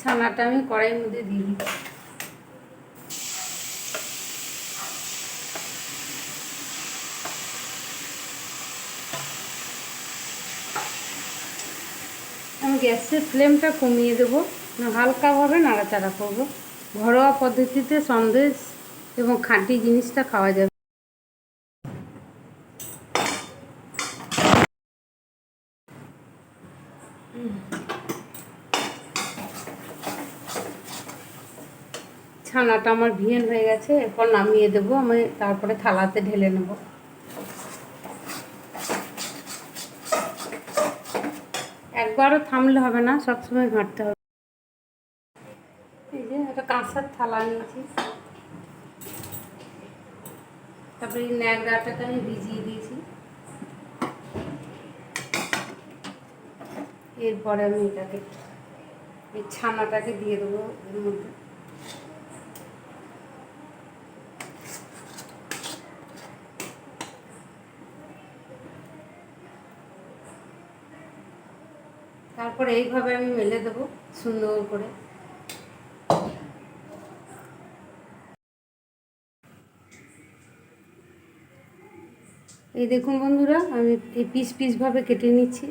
ছানাটা আমি কড়াইয়ের মধ্যে দিয়ে দিচ্ছি। আমি গ্যাসের ফ্লেমটা কমিয়ে দেবো। হালকাভাবে নাড়াচাড়া করব। ঘরোয়া পদ্ধতিতে সন্দেশ এবং খাঁটি জিনিসটা খাওয়া যাবে। ছানাটা আমার ভিয়েন হয়ে গেছে, এরপর নামিয়ে দেবো, আমি তারপরে থালাতে ঢেলে নেব। একবারও থামলে হবে না সবসময় ঘাঁটতে হবে। এই যে একটা কাঁসার থালা নিয়েছি। তারপরে ন্যাকড়াটাকে আমি ভিজিয়ে দিয়েছি। এরপরে আমি এটাকে, এই ছানাটাকে দিয়ে দেবো এর মধ্যে। তারপরে এইভাবে আমি মেলে দেবো সুন্দর করে। এই দেখুন বন্ধুরা, আমি এই পিস পিস ভাবে কেটে নিচ্ছি।